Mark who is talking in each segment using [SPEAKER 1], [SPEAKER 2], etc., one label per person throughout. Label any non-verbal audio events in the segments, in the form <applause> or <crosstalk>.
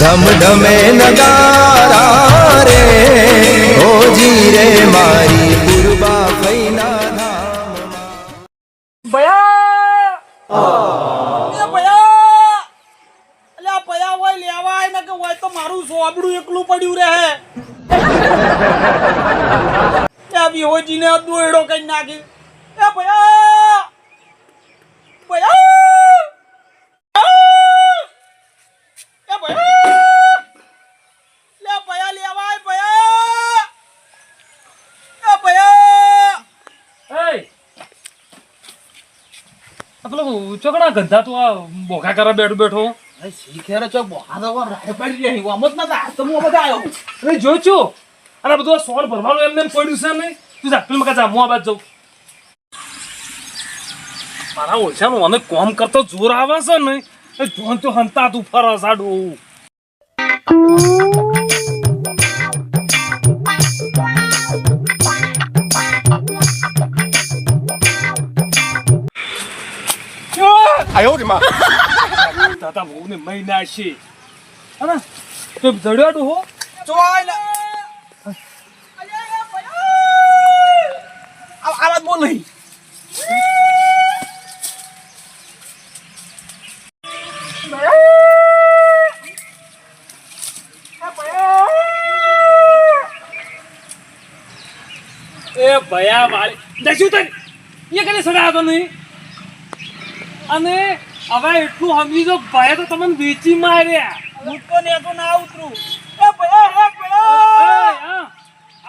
[SPEAKER 1] ધમ ધમે નગારા રે ઓજી રે મારી પૂર્વા ફૈના
[SPEAKER 2] મારું સોબડું એકલું પડ્યું રહે. ત્યાં વિહોજીને દોયડો કઈ નાખી. એ ભયા! ભયા એ ભયા લે ભયા લેવાય ભયા એ ભયા
[SPEAKER 3] એય! આ પેલો ચોકડા ગંધા તું આ બોખા કરા બેઠો બેઠો.
[SPEAKER 2] અરે શીખેરો ચોક બહાર આવો રાહે પડી રહી આમ જ નતા આ તો હું બધા આવ્યો
[SPEAKER 3] અરે જોઈ છો? અને આ બધું સોળ ભરવાનું એમને એમ પડ્યું છે નહીં તું જા પેલું કાચા હું આ બાજુ જાઉં. મારા ઓછાનું મને કોમ કરતો જોર આવે છે ને? એ જોન તો હંતા તું ફરસ આડું દાદા બહુ ને મહિના છે. હા તો જડ્યો હો.
[SPEAKER 2] ચોય લે આ આ વાત બોલ નહીં.
[SPEAKER 3] એ ભયા વાળી. દસ્યું તને? એ કદી સડા હતો નહીં. અને હવે એટલું સમજી જો ભાઈ તો તમને વેચી માર્યા
[SPEAKER 2] હું તો ને તો ના ઉતરું. એ ભયા
[SPEAKER 3] હે ભાઈ.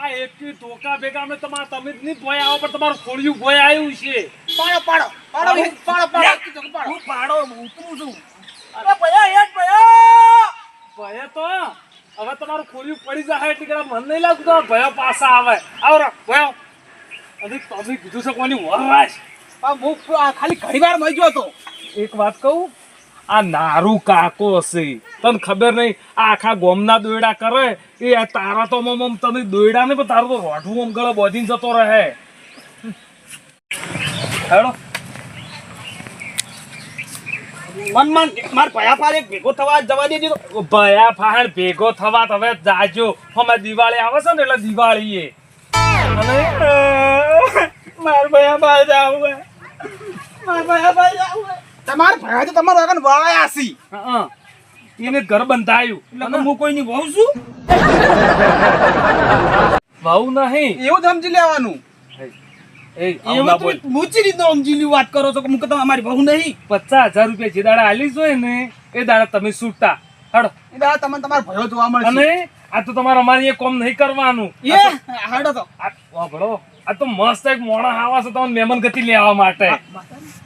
[SPEAKER 3] આ એકી ધોકા ભેગા અમે તમાર તમે જ નહીં ભોય આવો પણ તમારું ખોડિયું ભોય આવ્યું છે.
[SPEAKER 2] પાડો પાડો પાડો પાડો પાડો.
[SPEAKER 3] હું
[SPEAKER 2] પાડો
[SPEAKER 3] ઉતરું છું.
[SPEAKER 2] એ ભાઈ હે ભાઈ
[SPEAKER 3] ભાઈ તો હવે તમારું ખોડિયું પડી જાય એટલે કે મન નહીં લાગતું તો ભયા પાછા આવે. આવો રો ભયા અને તમે કીધું છે કોની વરરાશ?
[SPEAKER 2] આ હું ખાલી ઘણી વાર મઈ ગયો તો
[SPEAKER 3] એક વાત કહું? આ નારું કાકો હશે. તને ખબર નહીં આ આખા ગોમના દોયડા કરે એ તારા તો મમ તને દોયડા ને પણ તારું તો રોઠવું આમ ગળે બોધીને જતો રહે. હેડો.
[SPEAKER 2] મન મન માર ભયા પાર ભેગો થવા જવા દેજો
[SPEAKER 3] ભયા ફાહણ ભેગો થવા તમે જાજો. હમણાં દિવાળી આવે છે ને એટલે દિવાળી એ અને
[SPEAKER 2] માર ભયા જાવ માર ભયા જાવ તમાર ભાઈ તો તમારો આગળ વાળાયા સી
[SPEAKER 3] એને ઘર બંધાયું.
[SPEAKER 2] એટલે હું કોઈની વહુ છું?
[SPEAKER 3] વહુ નહીં.
[SPEAKER 2] એવું સમજી લેવાનું. મૂચી રીતનો સમજી વાત કરો છો કે હું તમે અમારી વહુ નહીં?
[SPEAKER 3] પચાસ હજાર રૂપિયા જે દાડા આલી જોઈએ ને એ દાડા તમે છૂટતા હડો
[SPEAKER 2] એ દાડા તમને તમારો ભયો જોવા મળે
[SPEAKER 3] અને આ તો તમારે અમારી એ કોમ નહીં કરવાનું.
[SPEAKER 2] એ હાડો તો.
[SPEAKER 3] આ વાપરો આ તો મસ્ત એક મોણા આવા છે તમને મહેમાન ગતિ લેવા માટે.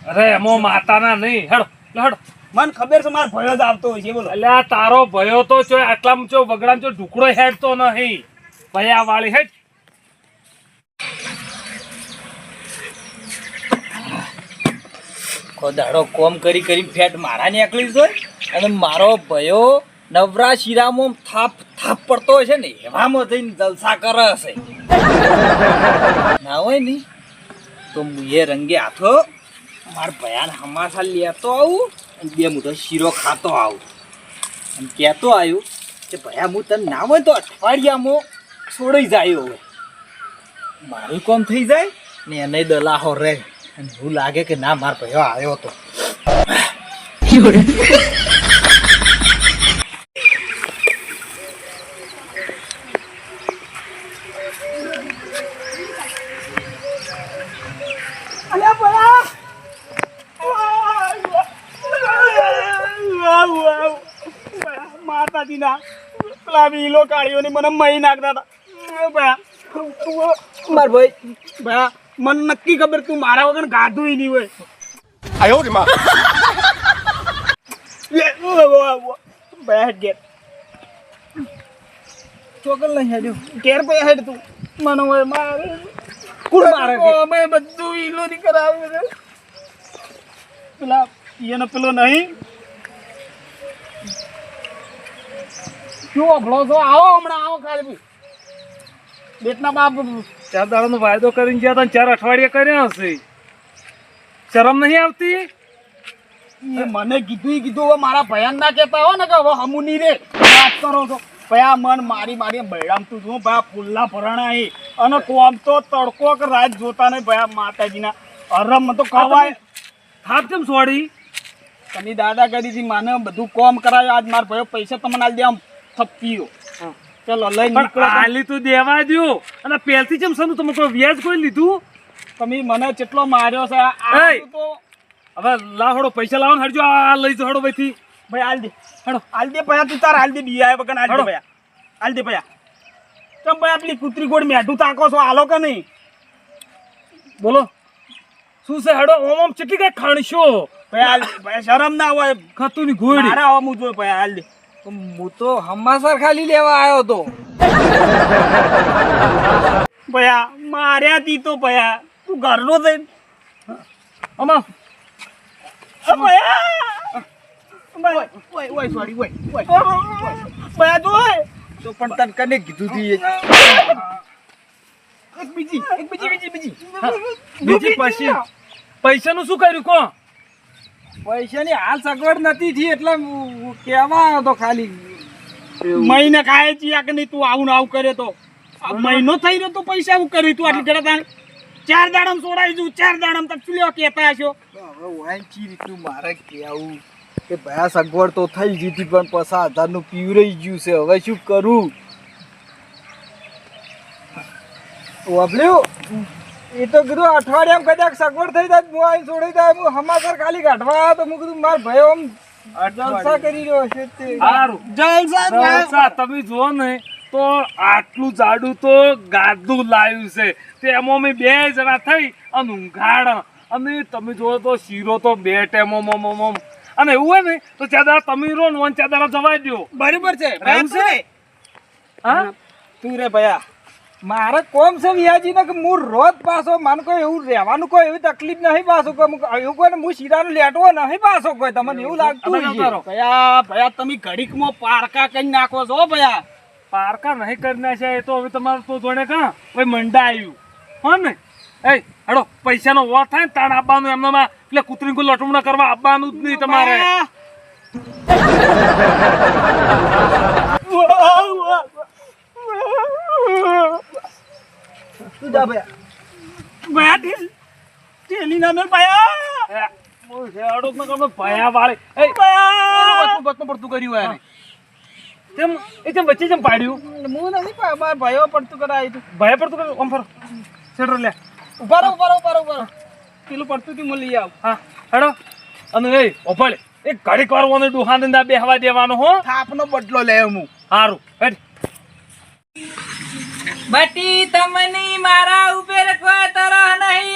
[SPEAKER 3] અરે એમો માતાના નહીં. હેડો લે મન
[SPEAKER 2] મને ખબર છે માર ભયો જ આવતો હોય છે બોલો.
[SPEAKER 3] એટલે આ તારો ભયો તો ચો આટલામાં ચો વગડામાં ચો ઢુકડો હેડતો નહીં. ભયા વાળી હેડ.
[SPEAKER 4] દાડો કોમ કરી કરી ફેટ મારા નીકળી જોય અને મારો ભયો નવરા શિરામો થાપ થાપ પડતો છે ને, એવામાં જઈને જલસા કરે હશે ના હોય ને, તો એ રંગે હાથો મારા ભયાન હમાસા લેતો આવું અને બે મોટો શીરો ખાતો આવું. અને કહેતો આવ્યું કે, ભયા, હું તને ના હોય તો અઠવાડિયામાં છોડી જાય હવે. મારું કોમ થઈ જાય ને એને દલાહો રહે. અને એવું લાગે કે ના, માર ભયો આવ્યો તો <laughs>
[SPEAKER 2] અલ્યા ભયા વાવ વાવ માતાજીના પેલા વીલો કાઢીઓને મને મહી નાખતા હતા.
[SPEAKER 4] માર ભાઈ.
[SPEAKER 2] ભયા મને નક્કી ખબર તું મારા વગર ગાધું નહીં હોય. લે, ઓ, ઓ, ઓ, ભયા હેડ ઘેર.
[SPEAKER 4] ચોગલ નહીં હેડ્યો.
[SPEAKER 2] ઘેર ભયા હેડ તું. મને હોય મારે.
[SPEAKER 4] કોણ મારે કે?
[SPEAKER 2] અમે બધું ઈલો ની કરાવ્યું પેલા એને પેલો નહીં શું અભળો છો? આવો હમણાં આવો ખાલી. બેટના બાપ
[SPEAKER 3] ચાર દાડાનો વાયદો કરીને ગયા હતા ચાર અઠવાડિયા કર્યા હશે. શરમ નહીં આવતી?
[SPEAKER 2] મને કીધું કીધું હવે મારા ભયાન ના કહેતા હો ને કે હવે હમુની રે. વાત કરો છો. ભયા મન મારી મારી બૈરામતું તું ભાઈ ભયા ફૂલના ભરણા એ. અને કોમ તો તડકો કે રાત જોતા નહીં ભયા માતાજીના. હરમ તો કવાય
[SPEAKER 3] હાથ કેમ સોડી?
[SPEAKER 2] તમે દાદાગીરીથી માને બધું કોમ કરાવ્યું આજ મારા ભાઈઓ પૈસા તમને આલી દે આમ. થપ્પીઓ. ચલો લઈ નીકળો.
[SPEAKER 3] આલી તો દેવા દ્યો. અને પહેલથી જેમ સનું તમે કોઈ વ્યાજ કોઈ લીધું?
[SPEAKER 2] તમે મને કેટલો માર્યો છે
[SPEAKER 3] હવે લાવ હડો પૈસા લાવો ને હડજો આ લઈ જો હડો ભાઈથી.
[SPEAKER 2] ભાઈ આલ દે. હડો. આલ દે પયા તું તાર આલ દે બિયા વગર આલ દે પયા આલ દે પયા ચમ ભાઈ આપલી કૂતરી ગોળ મેઢું તાકો છો આલો કે નહીં?
[SPEAKER 3] બોલો. શું છે હડો? ઓમ ઓમ ચેટલી કઈ ખાણશો?
[SPEAKER 2] ભાઈ દે શરમ ના હોય.
[SPEAKER 3] ખતું ની ઘોડી
[SPEAKER 2] મારા આવા મું ભાઈ આલ દે.
[SPEAKER 4] હું તો હમાસર ખાલી લેવા આવ્યો તો
[SPEAKER 2] ભયા માર્યા તી તો ભયા. તું ઘરનો થઈ
[SPEAKER 3] આમાં.
[SPEAKER 2] અ ભયા. ભયા, ઓય ઓય સોરી ઓય ઓય. ભયા જોય
[SPEAKER 4] તો પણ તને કને કીધું તી
[SPEAKER 2] એક બીજી એક બીજી બીજી બીજી.
[SPEAKER 3] બીજી પછી પૈસાનું શું કર્યું કો
[SPEAKER 4] પૈસાની હાલ સગવડ નથી થી એટલે કહેવા આવ્યો તો ખાલી
[SPEAKER 2] મહિને ખાય છે કે નહીં તું આવું ને આવું કરે તો. મહિનો થઈ રહ્યો તો પૈસા આવું કરી તું આટલી ઘડા ચાર દાડમ સોડાઈ જુ ચાર દાડમ તક ચૂલ્યો કેતા છો
[SPEAKER 4] હવે વાંચી રીતું મારે કહેવું કે ભયા સગવડ તો થઈ ગઈ હતી પણ પસા હજારનું પીવરાઈ ગયું છે. હવે શું કરું? વાપર્યું? એ તો કીધું અઠવાડિયામાં કદાચ સગવડ થઈ જાય હું અહીં છોડી જાય હું હમાસર ખાલી કાઢવા આવ્યો તો હું કીધું માર ભાઈ આમ જલસા કરી રહ્યો છે
[SPEAKER 2] જલસા
[SPEAKER 3] જલસા તમે જુઓ ને તો આટલું જાડું તો ગાદું લાવ્યું છે. તે એમાં અમે બે જણા થઈ અને ઊંઘાડ. અને તમે જુઓ તો શીરો તો બે ટેમો મમ અને એવું હોય ને તો ચાદરા તમે રો ને વન ચાદા જવા દો
[SPEAKER 2] બરોબર છે.
[SPEAKER 3] રહેવું છે? હા.
[SPEAKER 2] તું રે ભયા.
[SPEAKER 4] મારે કોમ છે વ્યાજીને કે હું રોજ પાછો મને કોઈ એવું રહેવાનું કોઈ એવી તકલીફ નહીં પાછો કોઈ. મુક- એવું કોઈ ને હું શીરાનું લેટવો નહીં પાછો કોઈ. તમને એવું લાગતું.
[SPEAKER 2] ભયા ભયા તમે ઘડીકમાં પારકા કરી નાખો છો ભયા.
[SPEAKER 3] પારકા નહીં કરી નાખ્યા એ તો હવે તમારે તો જોડે કાં? ભાઈ મંડા આવ્યું હો ને? એ હેડો પૈસાનો વો થાય ને તાણ આપવાનું એમનામાં. એટલે કૂતરી કોઈ લટમણા કરવા આપવાનું જ નહીં તમારે.
[SPEAKER 4] તું જા
[SPEAKER 2] ઢીલ ઢીલી ના ભયા.
[SPEAKER 3] કરું, એ
[SPEAKER 2] ભયા.
[SPEAKER 3] પડતું કર્યું એને. એ તેમ વચ્ચે જેમ પાડ્યું.
[SPEAKER 4] હું નથી પા- મારા પડતું કરાય તું
[SPEAKER 3] ભયા પડતું કર્યું? આમ ફરો. લે.
[SPEAKER 4] ઊભા રહો ઊભા રહો ઊભા રહો ઊભા રહો.
[SPEAKER 2] પેલું પડતું તી મળી આવ?
[SPEAKER 3] હા. હેડો. અને એ ઓફાળે એ ઘડીક વાર ઓને ડોહાને ના બેહવા દેવાનો હો.
[SPEAKER 2] થાપનો બદલો લે હું.
[SPEAKER 3] સારું હેડ.
[SPEAKER 5] બટી તમને મારા ઉપર કોઈ તરહ નહીં.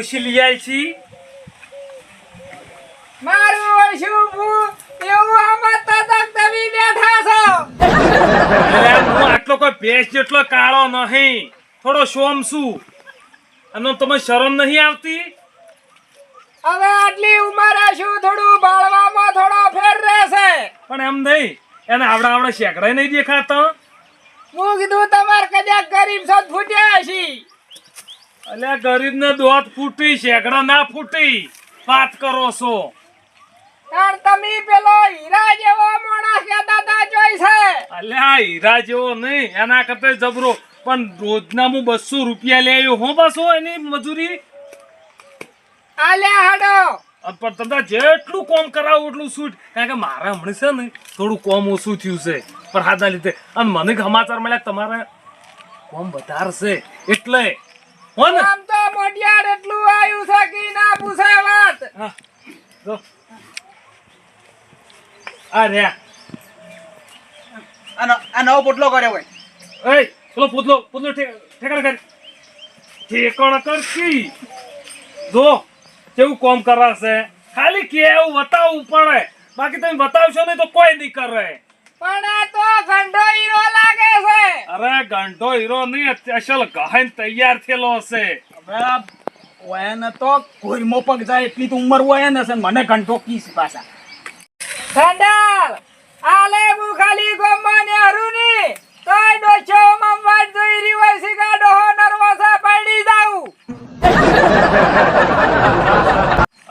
[SPEAKER 5] ડોશી
[SPEAKER 3] લઈ આવી છી.
[SPEAKER 5] મારું શું એવું સમજતા તક તમે બેઠા છો.
[SPEAKER 3] હું આટલો કોઈ ભેંસ જેટલો કાળો નહીં. થોડો શોમ છું. અને તમે શરમ નહીં આવતી?
[SPEAKER 5] હવે આટલી ઉંમરે શું થોડું બાળવામાં થોડો ફેર રહેશે?
[SPEAKER 3] પણ એમ નહીં. એને આવડા આવડા શેકડાય નહીં દેખાતો.
[SPEAKER 5] હું કીધું તમારે કદાચ ગરીબ છો ફૂટ્યા છી
[SPEAKER 3] અલ્યા ગરીબ ને દોત ફૂટી શેકડા ના ફૂટી. વાત કરો છો.
[SPEAKER 5] કારણ તમે પેલો હીરા જેવો કહેતા તા જોઈ છે.
[SPEAKER 3] અલ્યા હીરા જેવો નહીં એના કરતા જબરો. પણ રોજના હું બસો રૂપિયા લે આવ્યો હું બસો એની મજૂરી?
[SPEAKER 5] આલ્યા હાડો.
[SPEAKER 3] પણ તમને જેટલું કોમ કરાવું એટલું સૂટ. કારણ કે મારે હમણાં છે ને થોડું કોમ ઓછું થયું છે. પણ હાથના લીધે. અને મને સમાચાર મળ્યા તમારે કોમ વધારશે. એટલે હો ને.
[SPEAKER 5] આમ તો મોઢિયાર એટલું આવ્યું છે કે ના પૂછે વાત.
[SPEAKER 3] હા જો. આ રહ્યા
[SPEAKER 2] આ ન- આ નવો પોટલો કર્યો હોય.
[SPEAKER 3] એ પેલો પૂતલો પૂતલો ઠે- ઠેકાણે કર. ઠેકાણે કર કી જો કેવું કોમ કરાશે? ખાલી કેવું બતાવવું પડે. બાકી તમે બતાવશો નહીં તો કોઈ નહીં કરે.
[SPEAKER 5] પણ આ તો ગંડો હીરો લાગે છે.
[SPEAKER 3] અરે ગંઢો હીરો નહીં અસલ ગહેન તૈયાર થયેલો હશે.
[SPEAKER 2] હવે આ તો કોઈમો પગ જાય એટલી તો ઉંમર હોય ને મને ઘંટો કીસ પાછા.
[SPEAKER 5] ગંડાલ આલે હું ખાલી ગોમમાં ને હરુની તોય ડોછો માં વાટ જોઈ રહી હોય છે કે ડોહો નર્વસા પડી જાઉં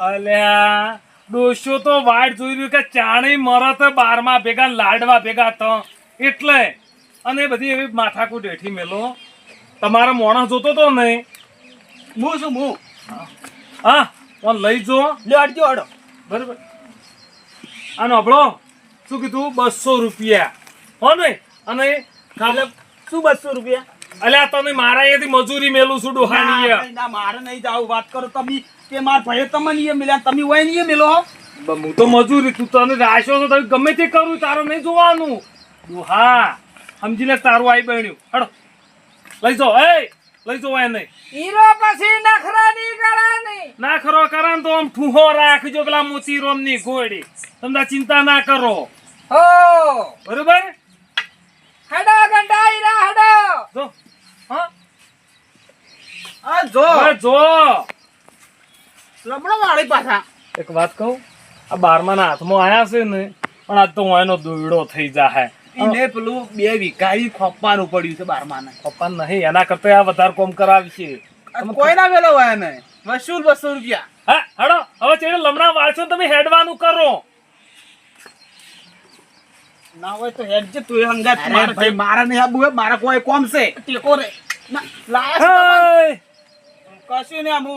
[SPEAKER 3] અલ્યા ડોશો તો વાટ જોઈ રહ્યું કે ચાણી મરત બારમાં ભેગા લાડવા ભેગા તો એટલે અને બધી એવી માથાકૂટ હેઠી મેલો. તમારો મોણસ જોતો તો નહીં?
[SPEAKER 2] હું શું હું.
[SPEAKER 3] હા પણ લઈ જો.
[SPEAKER 2] લેડજો આડો.
[SPEAKER 3] બરાબર. આનો અભળો શું કીધું? બસો રૂપિયા. હો ને? અને
[SPEAKER 2] શું બસો રૂપિયા?
[SPEAKER 3] અલ્યા તમે મારા અહીંયાથી મજૂરી મેલું છું ડોહાની
[SPEAKER 2] ના, મારે નહીં જાવ. વાત કરો તમે કે માર ભાઈ તમને મિલ્યા? તમે હોય નહીં મેલો હો.
[SPEAKER 3] હું તો મજૂરી તું તને રાશો તો તમે ગમે તે કરું તારો નહીં જોવાનું. ડોહા સમજી લે તારું આઈ બન્યું. હડો. લઈ જાઓ એ લઈ જાઓ એને.
[SPEAKER 5] હીરો પછી નખરા ની
[SPEAKER 3] કરાની નખરો કરાન તો આમ ઠૂહો રાખજો પેલા મોતી રોમની ગોળી. તમને ચિંતા ના કરો.
[SPEAKER 5] હો.
[SPEAKER 3] બરોબર?
[SPEAKER 5] હડો ગંડા હીરા હડો.
[SPEAKER 3] જો. હા.
[SPEAKER 2] આ જો.
[SPEAKER 3] જો.
[SPEAKER 2] લમણો વાળી પાછા.
[SPEAKER 3] એક વાત કહું? આ બારમાના હાથમાં આયા છે ને પણ આ તો હું એનો દોયડો થઈ જાહે.
[SPEAKER 2] એને પેલું બે વિકારી ખોપવાનું પડ્યું છે બારમાને.
[SPEAKER 3] ખોપવાનું નહીં એના કરતા આ વધારે કોમ કરાવશે.
[SPEAKER 2] કોઈ ના વેલો હોય ને વસૂલ બસો રૂપિયા
[SPEAKER 3] હા હડો હવે ચેડે લમણા વાળશો તમે હેડવાનું કરો.
[SPEAKER 2] ના હોય તો હેડ જે તું હંગાત મારે ભાઈ મારા ને આબુ મારા કોઈ કોમ છે. ટેકો રે. કશું ને આમ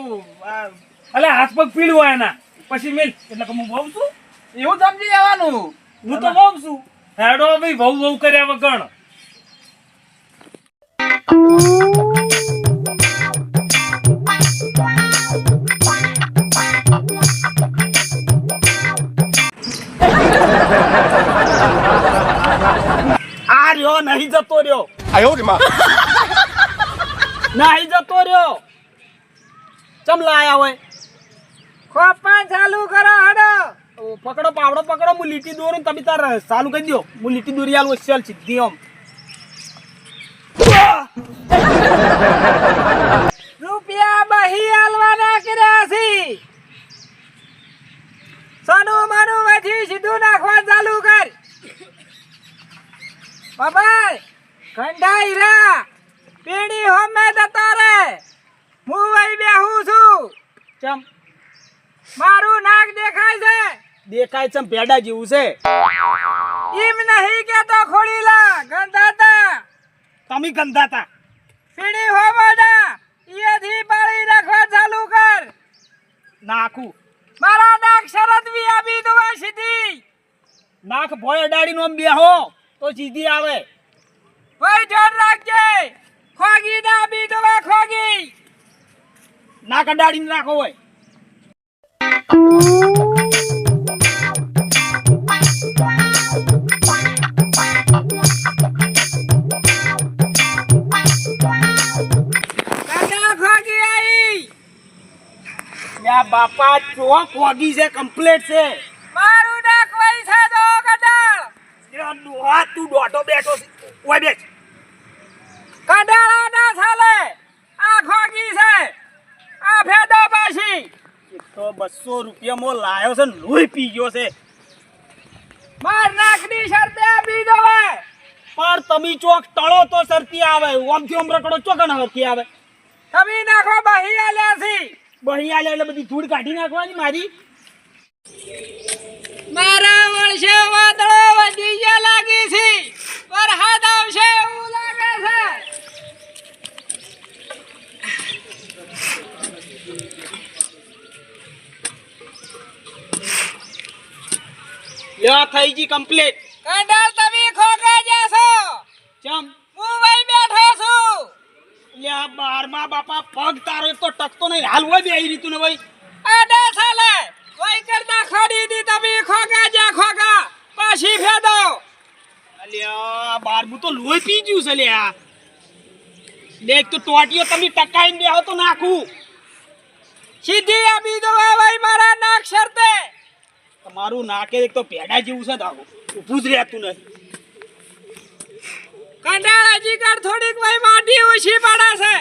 [SPEAKER 3] અલે હાથ પગ પીળું હોય એના. પછી મેલ
[SPEAKER 2] એટલે કે હું બહુ છું? એવું સમજી જવાનું. હું તો બહુ છું.
[SPEAKER 3] હેડો ભાઈ બહુ બહુ કર્યા વગર.
[SPEAKER 2] આ રહ્યો નહીં જતો રહ્યો. નહીં જતો રહ્યો. ચમ લાયા હોય?
[SPEAKER 5] ખોપા ચાલુ કરો હડો.
[SPEAKER 2] પકડો પાવડો પકડો હું લીટી દોરું તમે તાર ચાલુ કરી દો. હું લીટી દોરી આલું ચાલ સીધી આમ.
[SPEAKER 5] રૂપિયા બહી આલવાના કર્યા છે સોનું માનું વધી સીધું નાખવા ચાલુ કર. બાબા કંડા હીરા પીડી હોમે જતો રે હું વહી બેહું છું.
[SPEAKER 2] ચમ.
[SPEAKER 5] મારું નાક દેખાય છે.
[SPEAKER 2] દેખાય છે પેડા જેવું છે.
[SPEAKER 5] એમ નહીં કેતો ખોડીલા ગંધાતા.
[SPEAKER 2] તમે ગંધાતા.
[SPEAKER 5] પીડી હોવાના ઈએથી પાળી રાખવા ચાલુ કર.
[SPEAKER 2] નાખું.
[SPEAKER 5] મારા નાક શરત બી આપી દવા સીધી.
[SPEAKER 2] નાખ ભોય અડાડી નો બેહો તો સીધી આવે.
[SPEAKER 5] ભાઈ ધ્યાન રાખજે. ખોગી ના બી દવા ખોગી.
[SPEAKER 2] નાક અડાડીને રાખો હોય. બાપા ચોક વાગી છે કમ્પ્લીટ છે.
[SPEAKER 5] મારું ડાક વઈ છે દો કડાળ.
[SPEAKER 2] યા ડોહા તું ડોટો બેઠો છે. ઓય બેઠ
[SPEAKER 5] કડાળા ના ચાલે આ ખોગી છે. આ ફેદો પાછી.
[SPEAKER 2] એક તો બસો રૂપિયામાં લાયો છે લોહી પી ગયો છે.
[SPEAKER 5] માર નાખની શરતે આપી દવા
[SPEAKER 2] પર તમે ચોક તળો તો સરતી આવે ઓમથી ઓમ રકડો ચોકણ હરતી આવે.
[SPEAKER 5] તમે નાખો બહી આલ્યા છે.
[SPEAKER 2] બહી આલે એટલે બધી ધૂળ કાઢી નાખવાની મારી.
[SPEAKER 5] મારા વર્ષે વાદળો વધી ગયા લાગી છે. વરસાદ આવશે એવું લાગે છે.
[SPEAKER 2] યા થઈ ગઈ કમ્પ્લીટ
[SPEAKER 5] કંડલ તમે ખોગા જશો
[SPEAKER 2] ચમ.
[SPEAKER 5] હું ભાઈ બેઠો છું.
[SPEAKER 2] લ્યા બારમા બાપા પગ તારો તો ટકતો નહીં. હાલ હોય બે રીતું ને ભાઈ
[SPEAKER 5] આડા સાલે કોઈ કરતા ખડી દી તમે ખોગા જા ખોકા પાછી ફેદો.
[SPEAKER 2] અલ્યા બારમું તો લોહી પી ગયું છે લ્યા દેખ તો ટોટીઓ તમે ટકાઈને બેહો તો નાખું.
[SPEAKER 5] સીધી આપી દો ભાઈ મારા નાક શરતે.
[SPEAKER 2] તમારું નાકે એક તો પેડા જેવું છે દાગો ઊભું જ રહેતું નથી.
[SPEAKER 5] કંટાળા જીગર થોડીક ભાઈ માટી ઓછી પડે છે.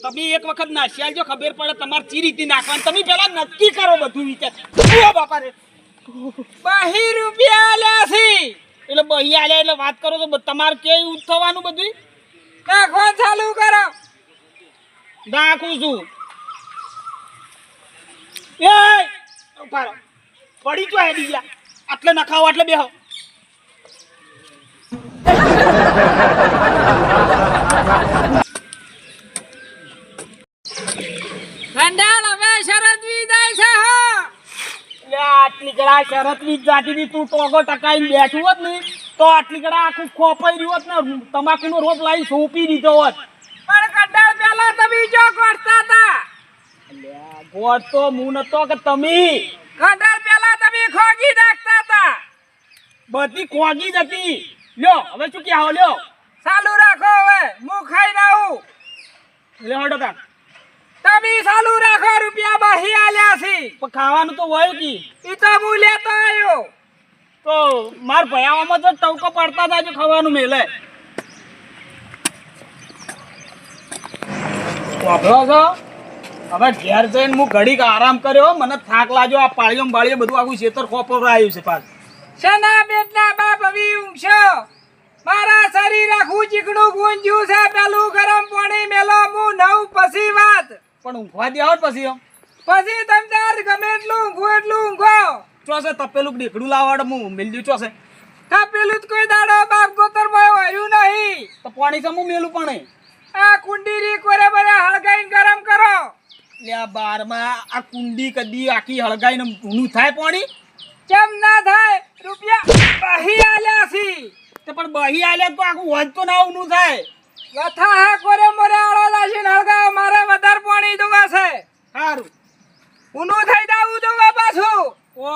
[SPEAKER 2] તમે એક વખત નાસી જો ખબર પડે તમારે ચી રીતે નાખવાની? તમે પેલા નક્કી કરો બધું વિચાર બાપા રે
[SPEAKER 5] બહી રૂપિયા આલ્યા છે.
[SPEAKER 2] એટલે બહી આલ્યા એટલે વાત કરો તો તમારે કેવું થવાનું બધું
[SPEAKER 5] નાખવા ચાલુ કરો.
[SPEAKER 2] નાખું છું. એ! રહો. પડી જો હેડી ગયા આટલે નખાવો આટલે બેહો.
[SPEAKER 5] કંટાળ હવે શરત વિદાય છે હો.
[SPEAKER 2] લે આટલી કડા શરતની જ જાતિની તું ટોગો ટકાઈને બેઠું હોત ને તો આટલી કડા આખું ખોપાઈ રહ્યું હોત ને તમાકુનો રોપ લાવી સોંપી દીધો હોત.
[SPEAKER 5] પણ કંટાળ પેલા તમે જો ગોઠતા હતા.
[SPEAKER 2] ગોળ તો મુ નતો કે તમે?
[SPEAKER 5] પેલા તમે ખોગી નાખતા હતા.
[SPEAKER 2] બધી ખોગી જ હતી. લ્યો હવે શું કે આવો લ્યો?
[SPEAKER 5] ચાલુ રાખો હવે હું ખાઈ આવું.
[SPEAKER 2] લે હડો તાર.
[SPEAKER 5] તમે ચાલુ રાખો રૂપિયા બહી આલ્યા છે.
[SPEAKER 2] પણ ખાવાનું તો હોય કી?
[SPEAKER 5] ઈ તો હું લેતો આવ્યો.
[SPEAKER 2] તો માર ભયાવામાં તો ટવકો પડતા હતા ખાવાનું મેલે. વાપરો છો? હવે ઘેર જઈને હું ઘડીક આરામ કર્યો મને થાક લાગ્યો આ પાળીઓ બાળીઓ બધું આખું ખોપર આવ્યું છે પાછું.
[SPEAKER 5] શના બેટના બાપ હવે ઊંઘશો? મારા શરીર આખું ચીકણું ગુંજ્યું છે. પેલું ગરમ પાણી મેલો હું નવ પછી વાત.
[SPEAKER 2] પણ ઊંઘવા દે આવો પછી એમ
[SPEAKER 5] પછી તમ તાર ગમે એટલું ઊંઘો એટલું ઊંઘો.
[SPEAKER 2] ચોસે તપેલું ડીકડું લાવાડ હું મેલ્યું ચોસે
[SPEAKER 5] પેલું જ કોઈ દાડો બાપ ગોતર વાયું નહીં.
[SPEAKER 2] તો પાણી હું મેલું પણ.
[SPEAKER 5] આ કુંડીરી કોરે બરે હળગાઈને ગરમ કરો.
[SPEAKER 2] લે આ બારમાં આ કુંડી કદી આખી હળગાઈને ઊનું થાય પાણી?
[SPEAKER 5] કેમ ના થાય? રૂપિયા બહી આલ્યા છી.
[SPEAKER 2] તે પણ બહી આલ્યા તો આખું હોજ તો ના ઊનું થાય.
[SPEAKER 5] લથા હા કોરે મોરે આળો લાશીને હળગાવો મારે વધારે પાણી જોવા છે.
[SPEAKER 2] સારું
[SPEAKER 5] ઊનું થઈ જાવું જોવા પાછું.
[SPEAKER 2] ઓ.